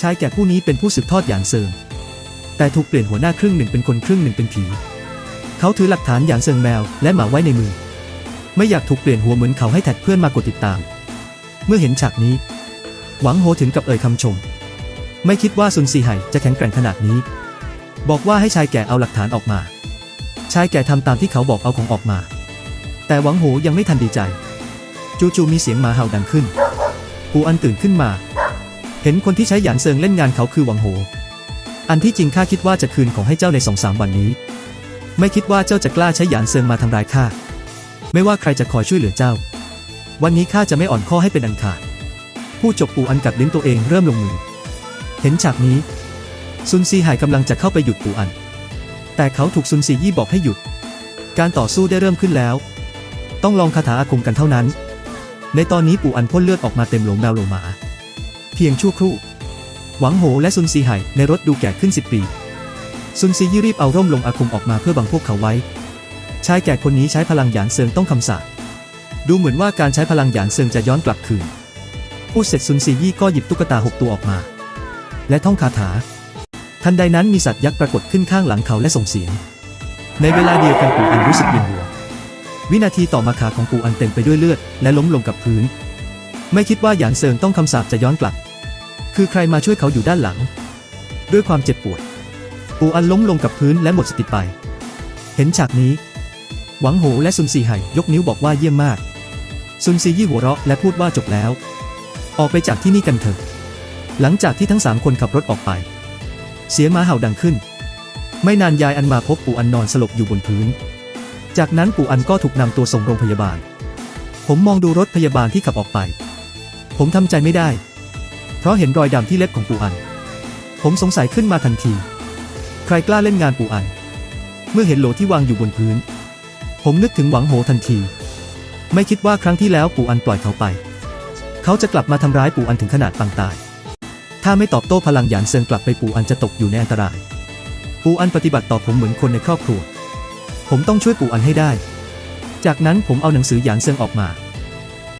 ชายแก่ผู้นี้เป็นผู้สืบทอดหยานเซิง แต่ถูกเปลี่ยนหัวหน้าครึ่งหนึ่งเป็นคนครึ่งหนึ่งเป็นผี เขาถือหลักฐานหยานเซิงแมวและหมาไว้ในมือ ไม่อยากถูกเปลี่ยนหัวเหมือนเขาให้แท็กเพื่อนมากดติดตาม เมื่อเห็นฉากนี้ หวังโฮถึงกับเอ่ยคำชม ไม่คิดว่าซุนซีไห่จะแข็งแกร่งขนาดนี้ บอกว่าให้ชายแก่เอาหลักฐานออกมา ชายแก่ทำตามที่เขาบอกเอาของออกมา แต่หวังโหยังไม่ทันดีใจ จู่ๆมีเสียงหมาเห่าดังขึ้นปูอันตื่นขึ้นมา เห็นคนที่ใช้หยานเซิงเล่นงานเขาคือหวังโห อันที่จริงข้าคิดว่าจะคืนของให้เจ้าในสองสามวันนี้ ไม่คิดว่าเจ้าจะกล้าใช้หยานเซิงมาทำร้ายข้า ไม่ว่าใครจะคอยช่วยเหลือเจ้า วันนี้ข้าจะไม่อ่อนข้อให้เป็นอันขาด ผู้จบปู่อันกัดลิ้นตัวเองเริ่มลงมือ เห็นฉากนี้ ซุนซีหายกำลังจะเข้าไปหยุดปู่อัน แต่เขาถูกซุนซียี่บอกให้หยุด การต่อสู้ได้เริ่มขึ้นแล้ว ต้องลองคาถาอาคมกันเท่านั้น ในตอนนี้ปู่อันพ่นเลือดออกมาเต็มหลงแมวโลงหมา เพียงชั่วครู่ หวังโหและซุนซีไห่ในรถดูแก่ขึ้นสิบปี ซุนซียี่รีบเอาร่มลงอาคมออกมาเพื่อบังพวกเขาไว้ ชายแก่คนนี้ใช้พลังหยานเซิงต้องคำสาปดูเหมือนว่าการใช้พลังหยานเซิงจะย้อนกลับคืนพูดเสร็จซุนซียี่ก็หยิบตุ๊กตาหกตัวออกมา และท่องคาถา ทันใดนั้นมีสัตว์ยักษ์ปรากฏขึ้นข้างหลังเขาและส่งเสียง ในเวลาเดียวกันปูอันรู้สึกเวียนหัว วินาทีต่อมาขาของปูอันเต็มไปด้วยเลือด และล้มลงกับพื้น ไม่คิดว่าหยานเซิงต้องคำสาปจะย้อนกลับ คือใครมาช่วยเขาอยู่ด้านหลัง ด้วยความเจ็บปวด ปูอันล้มลงกับพื้นและหมดสติไป เห็นฉากนี้ หวังโหและซุนซีไห่ยกนิ้วบอกว่าเยี่ยมมาก ซุนซียี่หัวเราะและพูดว่าจบแล้ว ออกไปจากที่นี่กันเถอะ หลังจากที่ทั้งสามคนขับรถออกไป เสียงม้าเห่าดังขึ้น ไม่นานยายอันมาพบปู่อันนอนสลบอยู่บนพื้น จากนั้นปู่อันก็ถูกนำตัวส่งโรงพยาบาล ผมมองดูรถพยาบาลที่ขับออกไป ผมทำใจไม่ได้ ราะเห็นรอยดำที่เล็บของปูอัน ผมสงสัยขึ้นมาทันที ใครกล้าเล่นงานปูอัน เมื่อเห็นโหลที่วางอยู่บนพื้น ผมนึกถึงหวังโหทันที ไม่คิดว่าครั้งที่แล้วปูอันปล่อยเขาไป เขาจะกลับมาทำร้ายปูอันถึงขนาดปางตาย ถ้าไม่ตอบโต้พลังหยานเซิงกลับไปปูอันจะตกอยู่ในอันตราย ปูอันปฏิบัติต่อผมเหมือนคนในครอบครัว ผมต้องช่วยปูอันให้ได้ จากนั้นผมเอาหนังสือหยานเซิงออกมา